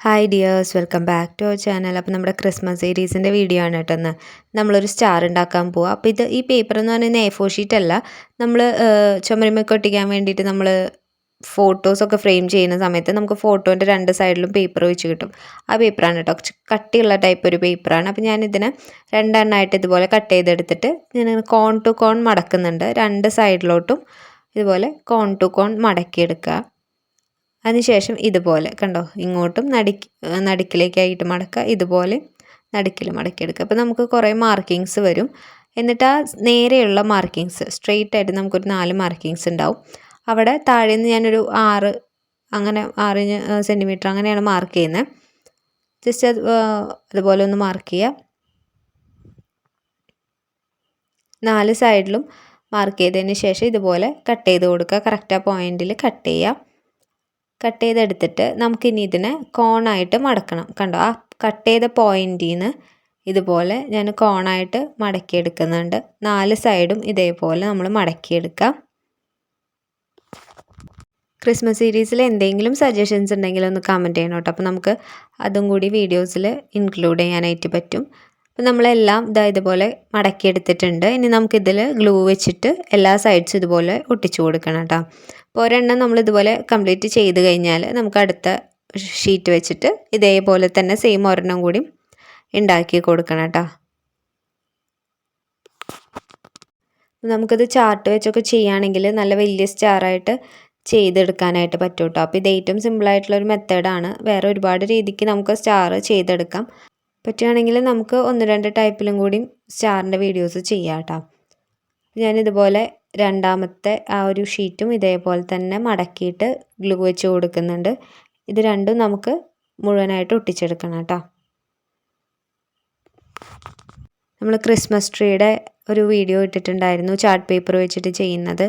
Hi dears welcome back to our channel അപ്പോൾ നമ്മുടെ Christmas സീരീസിന്റെ വീഡിയോ ആണ് കേട്ടോ എന്ന് നമ്മളൊരു സ്റ്റാർ ഉണ്ടാക്കാൻ പോവുക അപ്പോൾ ഇത് ഈ പേപ്പർ എന്ന് പറയുന്നത് എ ഫോർ ഷീറ്റ് അല്ല. നമ്മൾ ചുമരുമൊക്കെ ഒട്ടിക്കാൻ വേണ്ടിയിട്ട് നമ്മൾ ഫോട്ടോസൊക്കെ ഫ്രെയിം ചെയ്യുന്ന സമയത്ത് നമുക്ക് ഫോട്ടോന്റെ രണ്ട് സൈഡിലും പേപ്പർ വെച്ച് കിട്ടും. ആ പേപ്പറാണ് കേട്ടോ. കട്ടിയുള്ള ടൈപ്പ് ഒരു പേപ്പറാണ് അപ്പോൾ ഞാനിതിനെ രണ്ടെണ്ണമായിട്ട് ഇതുപോലെ കട്ട് ചെയ്തെടുത്തിട്ട് ഞാൻ കോൺ ടു കോൺ മടക്കുന്നുണ്ട്. രണ്ട് സൈഡിലോട്ടും ഇതുപോലെ കോൺ ടു കോൺ മടക്കിയെടുക്കുക. അതിനുശേഷം ഇതുപോലെ കണ്ടോ? ഇങ്ങോട്ടും നടുക്ക് നടുക്കിലേക്കായിട്ട് മടക്കുക ഇതുപോലെ നടുക്കിൽ മടക്കിയെടുക്കുക. അപ്പോൾ നമുക്ക് കുറേ മാർക്കിങ്സ് വരും. എന്നിട്ട് ആ നേരെയുള്ള മാർക്കിങ്സ് സ്ട്രെയിറ്റ് ആയിട്ട് നമുക്കൊരു നാല് മാർക്കിങ്സ് ഉണ്ടാവും. അവിടെ താഴെ നിന്ന് ഞാനൊരു ആറ് അങ്ങനെ ആറ് സെന്റിമീറ്റർ അങ്ങനെയാണ് മാർക്ക് ചെയ്യുന്നത് ജസ്റ്റ് അത് അതുപോലെ ഒന്ന് മാർക്ക് ചെയ്യുക. നാല് സൈഡിലും മാർക്ക് ചെയ്തതിന് ശേഷം ഇതുപോലെ കട്ട് ചെയ്ത് കൊടുക്കുക. കറക്റ്റ് ആ പോയിന്റിൽ കട്ട് ചെയ്യുക. കട്ട് ചെയ്തെടുത്തിട്ട് നമുക്കിനി ഇതിനെ കോണായിട്ട് മടക്കണം. കണ്ടോ ആ കട്ട് ചെയ്ത പോയിന്റിൽ നിന്ന് ഇതുപോലെ ഞാൻ കോണായിട്ട് മടക്കിയെടുക്കുന്നുണ്ട്. നാല് സൈഡും ഇതേപോലെ നമ്മൾ മടക്കിയെടുക്കാം. ക്രിസ്മസ് സീരീസിൽ എന്തെങ്കിലും സജഷൻസ് ഉണ്ടെങ്കിൽ ഒന്ന് കമന്റ് ചെയ്യണം കേട്ടോ. അപ്പോൾ നമുക്ക് അതും കൂടി വീഡിയോസിൽ ഇൻക്ലൂഡ് ചെയ്യാനായിട്ട് പറ്റും. അപ്പോൾ നമ്മളെല്ലാം ഇതാ ഇതുപോലെ മടക്കിയെടുത്തിട്ടുണ്ട്. ഇനി നമുക്കിതിൽ ഗ്ലൂ വെച്ചിട്ട് എല്ലാ സൈഡ്സും ഇതുപോലെ ഒട്ടിച്ചു കൊടുക്കണം കേട്ടോ. അപ്പോൾ ഒരെണ്ണം നമ്മൾ ഇതുപോലെ കംപ്ലീറ്റ് ചെയ്ത് കഴിഞ്ഞാൽ നമുക്ക് അടുത്ത ഷീറ്റ് വെച്ചിട്ട് ഇതേപോലെ തന്നെ സെയിം ഒരെണ്ണം കൂടി ഉണ്ടാക്കി കൊടുക്കണം കേട്ടോ. നമുക്കിത് ചാർട്ട് വെച്ചൊക്കെ ചെയ്യുകയാണെങ്കിൽ നല്ല വലിയ സ്റ്റാറായിട്ട് ചെയ്തെടുക്കാനായിട്ട് പറ്റും കേട്ടോ. അപ്പോൾ ഇത് ഏറ്റവും സിമ്പിളായിട്ടുള്ളൊരു മെത്തേഡാണ് വേറെ ഒരുപാട് രീതിക്ക് നമുക്ക് സ്റ്റാർ ചെയ്തെടുക്കാം. പറ്റുകയാണെങ്കിൽ നമുക്ക് ഒന്ന് രണ്ട് ടൈപ്പിലും കൂടി സ്റ്റാറിന്റെ വീഡിയോസ് ചെയ്യാം കേട്ടോ. ഞാനിതുപോലെ രണ്ടാമത്തെ ആ ഒരു ഷീറ്റും ഇതേപോലെ തന്നെ മടക്കിയിട്ട് ഗ്ലൂ വെച്ച് കൊടുക്കുന്നുണ്ട്. ഇത് രണ്ടും നമുക്ക് മുഴുവനായിട്ട് ഒട്ടിച്ചെടുക്കണം കേട്ടോ. നമ്മൾ ക്രിസ്മസ് ട്രീയുടെ ഒരു വീഡിയോ ഇട്ടിട്ടുണ്ടായിരുന്നു ചാർട്ട് പേപ്പർ വെച്ചിട്ട് ചെയ്യുന്നത്.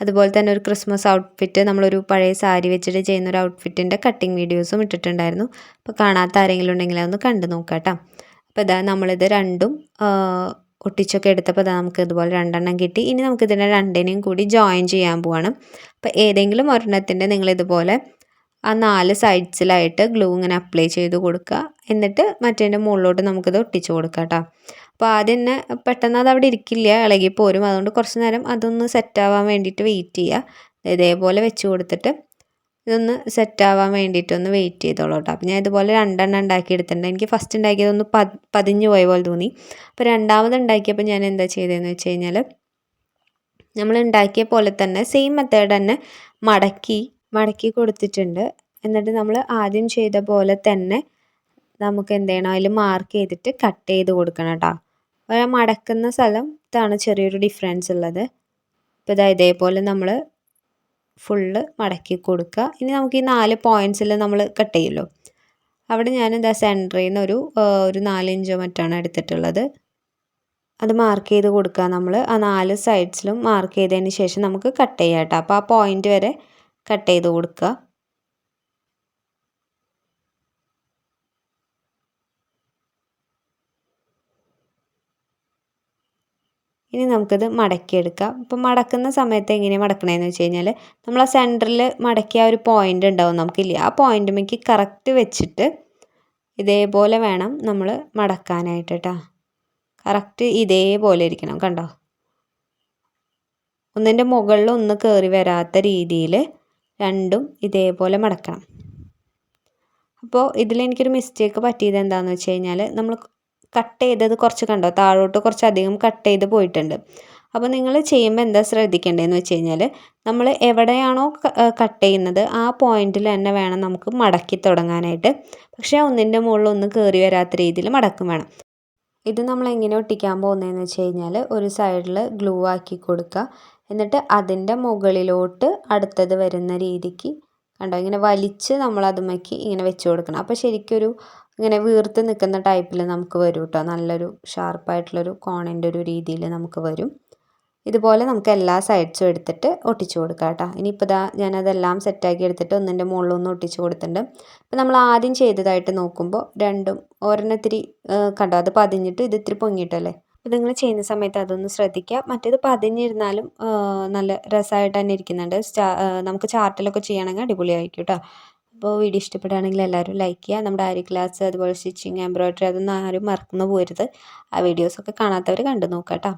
അതുപോലെ തന്നെ ഒരു ക്രിസ്മസ് ഔട്ട്ഫിറ്റ് നമ്മളൊരു പഴയ സാരി വെച്ചിട്ട് ചെയ്യുന്ന ഒരു ഔട്ട്ഫിറ്റിന്റെ കട്ടിങ് വീഡിയോസും ഇട്ടിട്ടുണ്ടായിരുന്നു. അപ്പോൾ കാണാത്ത ആരെങ്കിലും ഉണ്ടെങ്കിൽ അതൊന്ന് കണ്ടു നോക്കാം അപ്പോൾ ഇതാ നമ്മളിത് രണ്ടും ഒട്ടിച്ചൊക്കെ എടുത്തപ്പോൾ ഇതാ നമുക്ക് ഇതുപോലെ രണ്ടെണ്ണം കിട്ടി. ഇനി നമുക്ക് ഇതിനെ രണ്ടിനെയും കൂടി ജോയിൻ ചെയ്യാൻ പോവാണ്. അപ്പോൾ ഏതെങ്കിലും ഒരെണ്ണത്തിന്റെ നിങ്ങളിതുപോലെ ആ നാല് സൈഡ്സിലായിട്ട് ഗ്ലൂ ഇങ്ങനെ അപ്ലൈ ചെയ്ത് കൊടുക്കുക. എന്നിട്ട് മറ്റേന്റെ മുകളിലോട്ട് നമുക്കിത് ഒട്ടിച്ച് കൊടുക്കാം കേട്ടോ അപ്പോൾ ആദ്യം തന്നെ പെട്ടെന്ന് അത് അവിടെ ഇരിക്കില്ല ഇളകി പോരും അതുകൊണ്ട് കുറച്ച് നേരം അതൊന്ന് സെറ്റാവാൻ വേണ്ടിയിട്ട് വെയിറ്റ് ചെയ്യുക ഇതേപോലെ വെച്ച് കൊടുത്തിട്ട് ഇതൊന്ന് സെറ്റാവാൻ വേണ്ടിയിട്ടൊന്ന് വെയിറ്റ് ചെയ്തോളൂ കേട്ടോ അപ്പോൾ ഞാൻ ഇതുപോലെ രണ്ടെണ്ണം ഉണ്ടാക്കി എടുത്തിട്ടുണ്ട് എനിക്ക് ഫസ്റ്റ് ഉണ്ടാക്കിയതൊന്ന് പതിഞ്ഞു പോയ പോലെ തോന്നി. അപ്പോൾ രണ്ടാമത് ഉണ്ടാക്കിയപ്പോൾ ഞാൻ എന്താ ചെയ്തതെന്ന് വെച്ച് കഴിഞ്ഞാൽ നമ്മൾ ഉണ്ടാക്കിയ പോലെ തന്നെ സെയിം മെത്തേഡ് തന്നെ മടക്കി മടക്കി കൊടുത്തിട്ടുണ്ട്. എന്നിട്ട് നമ്മൾ ആദ്യം ചെയ്ത പോലെ തന്നെ നമുക്ക് എന്ത് ചെയ്യണം? അതിൽ മാർക്ക് ചെയ്തിട്ട് കട്ട് ചെയ്ത് കൊടുക്കണം കേട്ടോ മടക്കുന്ന സ്ഥലം ഇതാണ് ചെറിയൊരു ഡിഫറൻസ് ഉള്ളത്. അപ്പോൾ ഇതാ ഇതേപോലെ നമ്മൾ ഫുള്ള് മടക്കി കൊടുക്കുക. ഇനി നമുക്ക് ഈ നാല് പോയിന്റ്സിൽ നമ്മൾ കട്ട് ചെയ്യുമല്ലോ. അവിടെ ഞാൻ എന്താ സെന്ററിൽ നിന്ന് ഒരു ഒരു നാലിഞ്ചോ മറ്റാണ് എടുത്തിട്ടുള്ളത്. അത് മാർക്ക് ചെയ്ത് കൊടുക്കുക നമ്മൾ ആ നാല് സൈഡ്സിലും മാർക്ക് ചെയ്തതിന് ശേഷം നമുക്ക് കട്ട് ചെയ്യാം കേട്ടോ. അപ്പോൾ ആ പോയിന്റ് വരെ കട്ട് ചെയ്ത് കൊടുക്കുക. ഇനി നമുക്കിത് മടക്കിയെടുക്കാം. ഇപ്പം മടക്കുന്ന സമയത്ത് എങ്ങനെയാണ് മടക്കണതെന്ന് വെച്ച് കഴിഞ്ഞാൽ നമ്മൾ ആ സെന്ററിൽ മടക്കിയ ഒരു പോയിന്റ് ഉണ്ടാവും നമുക്കില്ല? ആ പോയിന്റുമേക്ക് കറക്റ്റ് വെച്ചിട്ട് ഇതേപോലെ വേണം നമ്മൾ മടക്കാനായിട്ട് കേട്ടോ കറക്റ്റ് ഇതേപോലെ ഇരിക്കണം കണ്ടോ? ഒന്നിന്റെ മുകളിൽ ഒന്ന് കയറി വരാത്ത രീതിയിൽ രണ്ടും ഇതേപോലെ മടക്കണം. അപ്പോൾ ഇതിലെനിക്കൊരു മിസ്റ്റേക്ക് പറ്റിയത് എന്താണെന്ന് വെച്ച് കഴിഞ്ഞാൽ നമ്മൾ കട്ട് ചെയ്തത് കുറച്ച് കണ്ടോ? താഴോട്ട് കുറച്ചധികം കട്ട് ചെയ്ത് പോയിട്ടുണ്ട്. അപ്പോൾ നിങ്ങൾ ചെയ്യുമ്പോൾ എന്താ ശ്രദ്ധിക്കേണ്ടതെന്ന് വെച്ച് കഴിഞ്ഞാൽ നമ്മൾ എവിടെയാണോ കട്ട് ചെയ്യുന്നത് ആ പോയിന്റിൽ തന്നെ വേണം നമുക്ക് മടക്കി തുടങ്ങാനായിട്ട്. പക്ഷേ ഒന്നിന്റെ മുകളിൽ ഒന്ന് കയറി വരാത്ത രീതിയിൽ മടക്കും വേണം. ഇത് നമ്മൾ എങ്ങനെ ഒട്ടിക്കാൻ പോകുന്നതെന്ന് വെച്ച് കഴിഞ്ഞാൽ ഒരു സൈഡിൽ ഗ്ലൂ ആക്കി കൊടുക്കുക. എന്നിട്ട് അതിന്റെ മുകളിലോട്ട് അടുത്തത് വരുന്ന രീതിക്ക് കണ്ടോ? ഇങ്ങനെ വലിച്ച് നമ്മൾ അതുമക്കി ഇങ്ങനെ വെച്ച് കൊടുക്കണം. അപ്പോൾ ശരിക്കൊരു ഇങ്ങനെ വീർത്ത് നിൽക്കുന്ന ടൈപ്പിൽ നമുക്ക് വരും കേട്ടോ നല്ലൊരു ഷാർപ്പായിട്ടുള്ളൊരു കോണിന്റെ ഒരു രീതിയിൽ നമുക്ക് വരും. ഇതുപോലെ നമുക്ക് എല്ലാ സൈഡ്സും എടുത്തിട്ട് ഒട്ടിച്ചു കൊടുക്കാം കേട്ടോ ഇനിയിപ്പോൾ ഇതാ ഞാനതെല്ലാം സെറ്റാക്കി എടുത്തിട്ട് ഒന്നിന്റെ മുകളിലൊന്ന് ഒട്ടിച്ച് കൊടുത്തിട്ടുണ്ട്. അപ്പോൾ നമ്മൾ ആദ്യം ചെയ്തതായിട്ട് നോക്കുമ്പോൾ രണ്ടും ഒരെണ്ണത്തിരി കണ്ടോ? അത് പതിഞ്ഞിട്ട് ഇത് ഇത്തിരി പൊങ്ങിയിട്ടല്ലേ അപ്പോൾ നിങ്ങൾ ചെയ്യുന്ന സമയത്ത് അതൊന്ന് ശ്രദ്ധിക്കുക. മറ്റേത് പതിഞ്ഞിരുന്നാലും നല്ല രസമായിട്ട് തന്നെ ഇരിക്കുന്നുണ്ട്. നമുക്ക് ചാർട്ടിലൊക്കെ ചെയ്യണമെങ്കിൽ അടിപൊളിയായിരിക്കും കേട്ടോ അപ്പോൾ വീഡിയോ ഇഷ്ടപ്പെടുകയാണെങ്കിൽ എല്ലാവരും ലൈക്ക് ചെയ്യുക. നമ്മുടെ ആരി ക്ലാസ് അതുപോലെ സ്റ്റിച്ചിങ് എംബ്രോയ്ഡറി അതൊന്നും ആരും മറന്നു പോരുത്. ആ വീഡിയോസൊക്കെ കാണാത്തവർ കണ്ടു നോക്കാം കേട്ടോ.